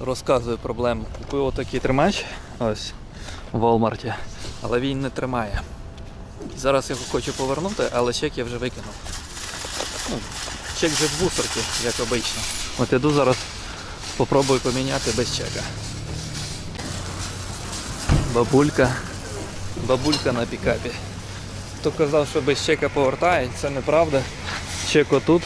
Розказую проблему. Купив отакий тримач ось в Walmart, але він не тримає. Зараз його хочу повернути, але чек я вже викинув. Ну, чек вже в мусорці, як обично. От іду зараз спробую поміняти без чека. Бабулька. Бабулька на пікапі. Хто казав, що без чека повертають, це неправда. Чек отут.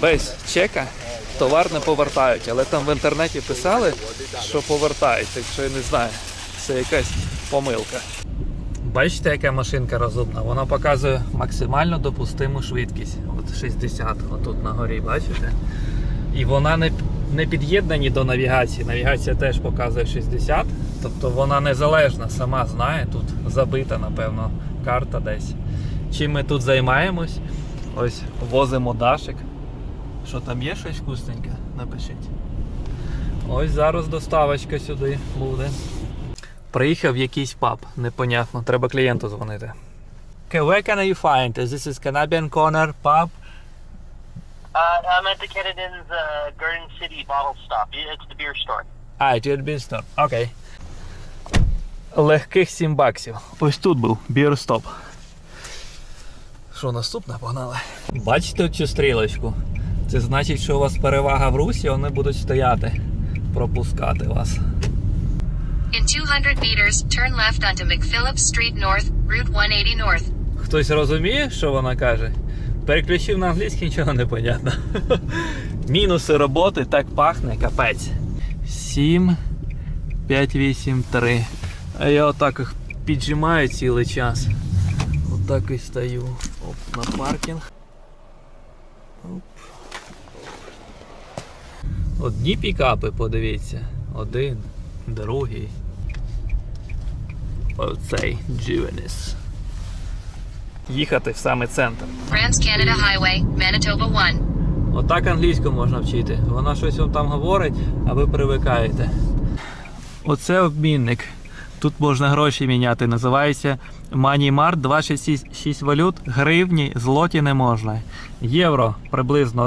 Без чека товар не повертають, але там в інтернеті писали, що повертають, так що я не знаю. Це якась помилка. Бачите, яка машинка розумна? Вона показує максимально допустиму швидкість. От 60, отут на горі, бачите? І вона не, не під'єднані до навігації. Навігація теж показує 60. Тобто вона незалежна, сама знає, тут забита, напевно, карта десь. Чим ми тут займаємось? Ось возимо Дашик. Що там є щось вкусненьке? Напишіть. Ось зараз доставочка сюди буде. Приїхав якийсь паб, непонятно, треба клієнту дзвонити. Okay, where can I find? This is Canadian Corner pub. Uh, I'm at the Kennedyn's uh, Garden City bottle stop. It's the beer store. А, тут бінстоп. Окей. Легких 7 баксів. Ось тут був бірстоп. Що наступне погнали? Бачите цю стрілочку? Це значить, що у вас перевага в русі, вони будуть стояти, пропускати вас. In 200 meters, turn left onto McPhillips Street North, Route 180 North. Хтось розуміє, що вона каже? Переключив на англійський, нічого не понятно. Мінуси роботи так пахне, капець. 7, 5, 8, 3. А я отак їх піджимаю цілий час. Отак і стою. Оп, на паркінг. Оп. Одні пікапи, подивіться. Один, другий. Оцей Juvenis. Їхати в саме центр. Trans-Canada Highway, Manitoba 1. Отак англійську можна вчити. Вона щось вам там говорить, а ви привикаєте. Оце обмінник. Тут можна гроші міняти. Називається MoneyMart 266 валют, гривні, злоті не можна. Євро приблизно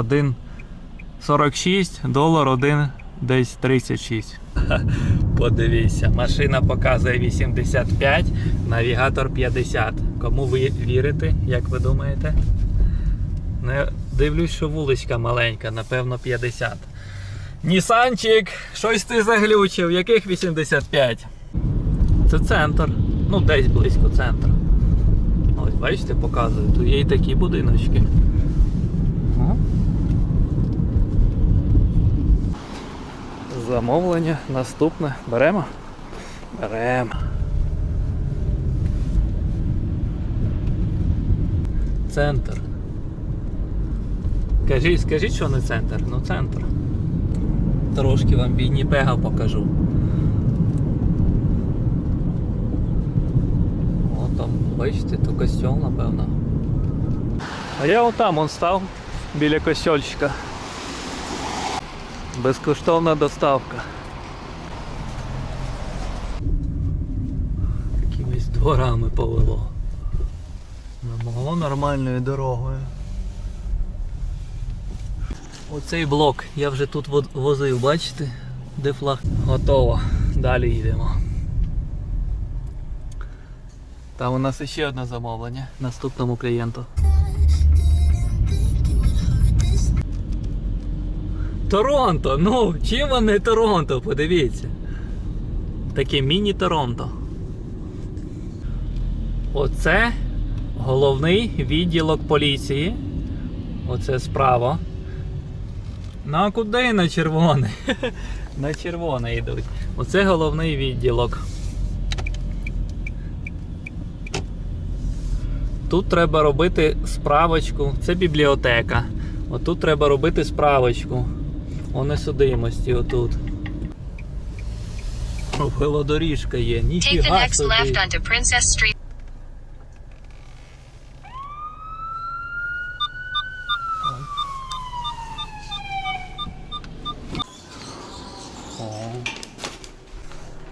1,46, долар 1 десь 36. Подивіться, машина показує 85, навігатор 50. Кому ви вірите, як ви думаєте? Я дивлюсь, що вуличка маленька, напевно 50. Нісанчик, щось ти заглючив, яких 85? Це центр. Ну, десь близько центру. Ось, бачите, показую. Тут є і такі будиночки. О. Замовлення наступне. Беремо? Беремо. Центр. Кажіть, скажіть, що не центр? Ну центр. Трошки вам Вінніпега покажу. О, там, бачите, то костюм, напевно. А я отам он став біля костюльчика. Безкоштовна доставка. Якимись дворами повело. Не могло нормальною дорогою. Оцей блок я вже тут во- возив, бачите? Де флаг? Готово. Далі їдемо. Там у нас ще одне замовлення наступному клієнту. Торонто! Ну, чим вони Торонто? Подивіться. Таке міні-Торонто. Оце головний відділок поліції. Оце справа. Ну а куди на червоне? на червоне йдуть. Оце головний відділок. Тут треба робити справочку. Це бібліотека. Отут треба робити справочку. О несудимості отут. О, велодоріжка є. Take the Ніфіга next собі. left onto Princess Street.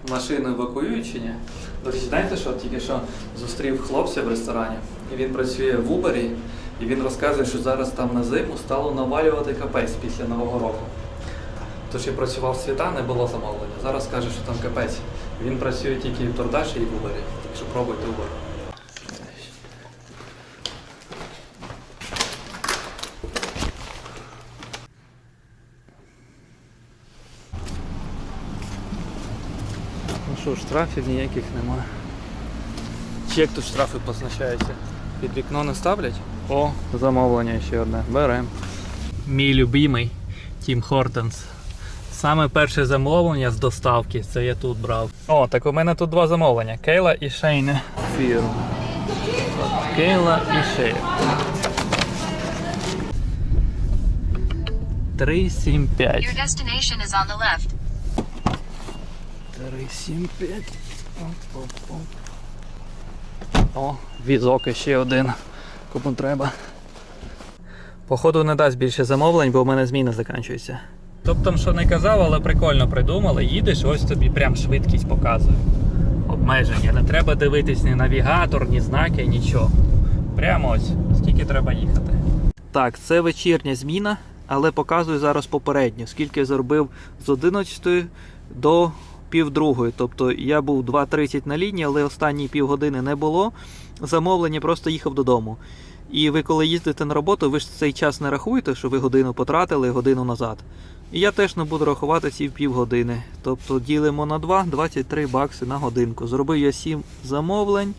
Машину евакуюють чи ні? До речі, знаєте, що тільки що зустрів хлопця в ресторані, і він працює в Убері, і він розказує, що зараз там на зиму стало навалювати капець після Нового року. Тож я працював світа, не було замовлення. Зараз каже, що там капець. Він працює тільки в Тордаші і в Uber. Так що пробуйте Uber. Ну що, штрафів ніяких немає. Чи як тут штрафи позначаються? Під вікно не ставлять? О, замовлення ще одне. Берем. Мій любимий Тім Хортенс. Саме перше замовлення з доставки, це я тут брав. О, так у мене тут два замовлення: Кейла і Шейне. Фірм. Кейла і Шейн. 375. Your destination is on the left. 375. Оп, оп, оп. О, візок ще один. Кому треба. Походу не дасть більше замовлень, бо в мене зміна закінчується. Тобто, що не казав, але прикольно придумали. Їдеш, ось тобі прям швидкість показує. Обмеження. Не треба дивитись ні навігатор, ні знаки, нічого. Прямо ось, скільки треба їхати. Так, це вечірня зміна, але показую зараз попередню, скільки я заробив з 11 до півдругої. Тобто я був 2.30 на лінії, але останні півгодини не було. Замовлення просто їхав додому. І ви, коли їздите на роботу, ви ж цей час не рахуєте, що ви годину потратили, годину назад. І я теж не буду рахувати ці півгодини. Тобто ділимо на 2, 23 бакси на годинку. Зробив я 7 замовлень.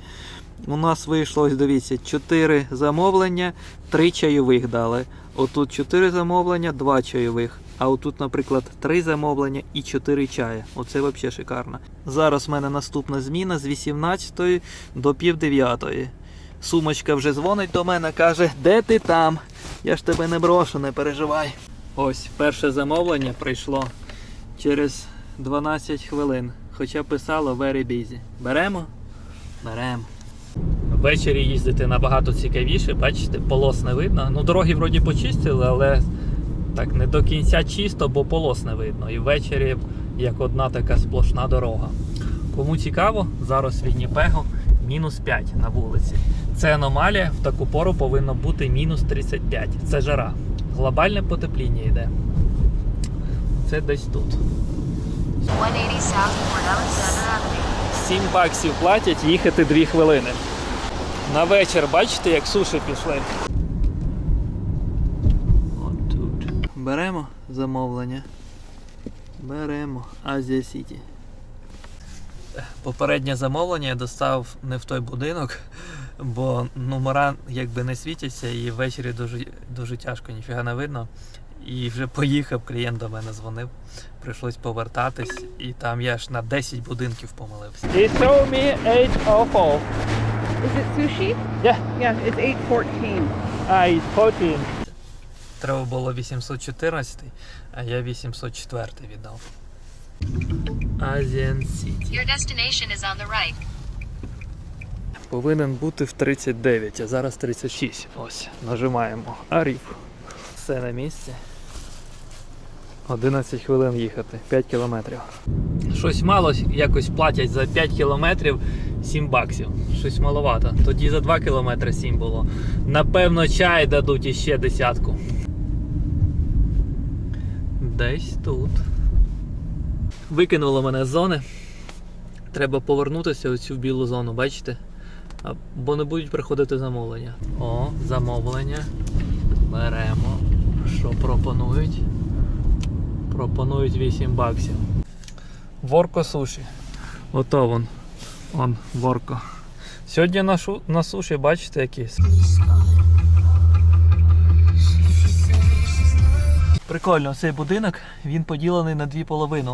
У нас вийшло, дивіться, 4 замовлення, 3 чайових дали. Отут 4 замовлення, 2 чайових. А отут, наприклад, 3 замовлення і 4 чая. Оце взагалі шикарно. Зараз в мене наступна зміна з 18 до пів 9. Сумочка вже дзвонить до мене, каже, де ти там? Я ж тебе не брошу, не переживай. Ось, перше замовлення прийшло через 12 хвилин. Хоча писало very busy. Беремо? Беремо. Ввечері їздити набагато цікавіше, бачите, полос не видно. Ну, дороги вроді почистили, але так не до кінця чисто, бо полос не видно. І ввечері як одна така сплошна дорога. Кому цікаво, зараз в Вінніпегу мінус 5 на вулиці. Це аномалія, в таку пору повинно бути мінус 35. Це жара. Глобальне потепління йде. Це десь тут. 180 South Port Alexander Avenue. 7 баксів платять їхати 2 хвилини. На вечір бачите, як суші пішли. От тут. Беремо замовлення. Беремо Азія Сіті. Попереднє замовлення я достав не в той будинок, бо номера якби не світяться і ввечері дуже, дуже тяжко, ніфіга не видно. І вже поїхав, клієнт до мене дзвонив. Прийшлось повертатись, і там я ж на 10 будинків помилився. He showed me 804. Is it sushi? Yeah. Yeah, it's 814. А, і 14. Треба було 814, а я 804 віддав. Asian City. Your destination is on the right. Повинен бути в 39, а зараз 36. Ось, нажимаємо. Арів. Все на місці. 11 хвилин їхати, 5 кілометрів. Щось мало якось платять за 5 кілометрів 7 баксів. Щось маловато. Тоді за 2 кілометри 7 було. Напевно, чай дадуть іще десятку. Десь тут. Викинуло мене з зони. Треба повернутися у цю білу зону, бачите? Бо не будуть приходити замовлення. О, замовлення. Беремо. Що пропонують? Пропонують 8 баксів. Ворко суші. Ото вон. Он, ворко. Сьогодні на, шу... на суші, бачите, якісь. Прикольно, цей будинок він поділений на дві половини.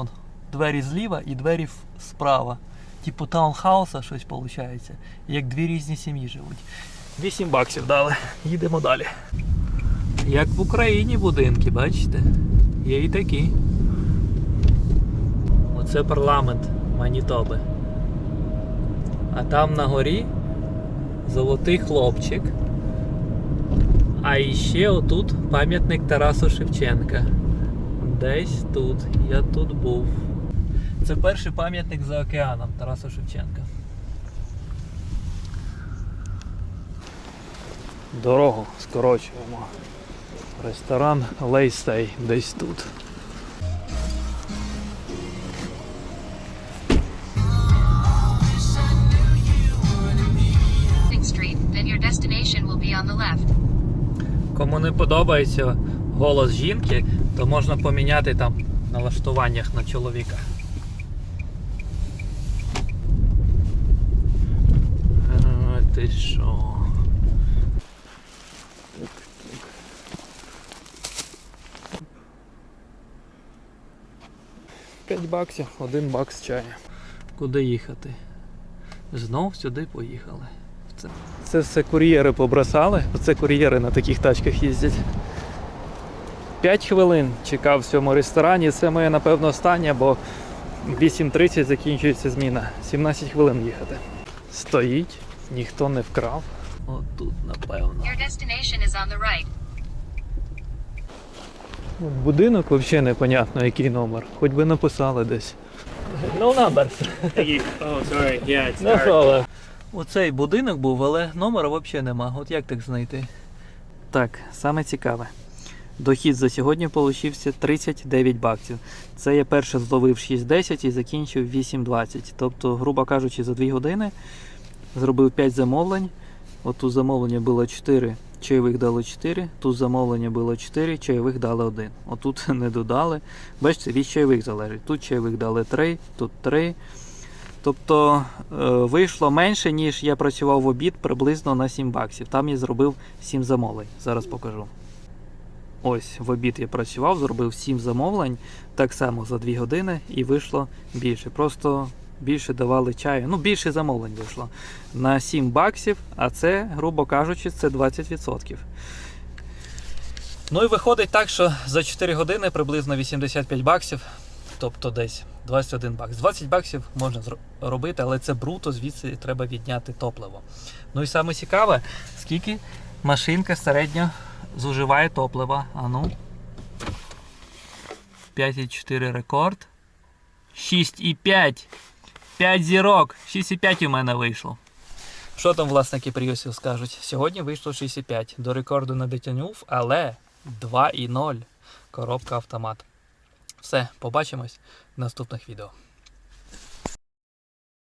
Двері зліва і двері справа. Типу таунхауса щось виходить. Як дві різні сім'ї живуть. 8 баксів дали. Їдемо далі. Як в Україні будинки, бачите? Є і такі. Оце парламент Манітоби. А там на горі золотий хлопчик. А іще отут пам'ятник Тарасу Шевченка. Десь тут. Я тут був. Це перший пам'ятник за океаном Тараса Шевченка. Дорогу скорочуємо. Ресторан Лейстей десь тут. Кому не подобається голос жінки, то можна поміняти там налаштуваннях на чоловіка. Ти що? 5 баксів, один бакс чаю. Куди їхати? Знов сюди поїхали. Це, це все кур'єри побросали. Оце кур'єри на таких тачках їздять. 5 хвилин чекав в цьому ресторані. Це моє, напевно, останнє, бо 8.30 закінчується зміна. 17 хвилин їхати. Стоїть, ніхто не вкрав. Отут, напевно. Your destination is on the right. Будинок взагалі непонятно, який номер. Хоч би написали десь. No numbers. Oh, sorry. Yeah, it's No problem. Оцей будинок був, але номера взагалі нема. От як так знайти? Так, саме цікаве. Дохід за сьогодні получився 39 баксів. Це я перше зловив 6.10 і закінчив 8.20. Тобто, грубо кажучи, за 2 години зробив 5 замовлень. От тут замовлення було 4, чайових дали 4, тут замовлення було 4, чайових дали 1. Отут не додали. Бачите, від чайових залежить. Тут чайових дали 3, тут 3. Тобто е, вийшло менше, ніж я працював в обід приблизно на 7 баксів. Там я зробив 7 замовлень. Зараз покажу. Ось в обід я працював, зробив 7 замовлень, так само за 2 години, і вийшло більше. Просто більше давали чаю. Ну, більше замовлень вийшло на 7 баксів, а це, грубо кажучи, це 20%. Ну і виходить так, що за 4 години приблизно 85 баксів, тобто десь 21 бакс. 20 баксів можна робити, але це бруто, звідси треба відняти топливо. Ну і саме цікаве, скільки машинка середньо зуживає топлива. А ну. 5,4 рекорд. 6,5. 5 зірок. 6,5 у мене вийшло. Що там власники приюсів скажуть? Сьогодні вийшло 6,5. До рекорду не дотягнув, але 2,0. Коробка автомат. Все, побачимось в наступних відео.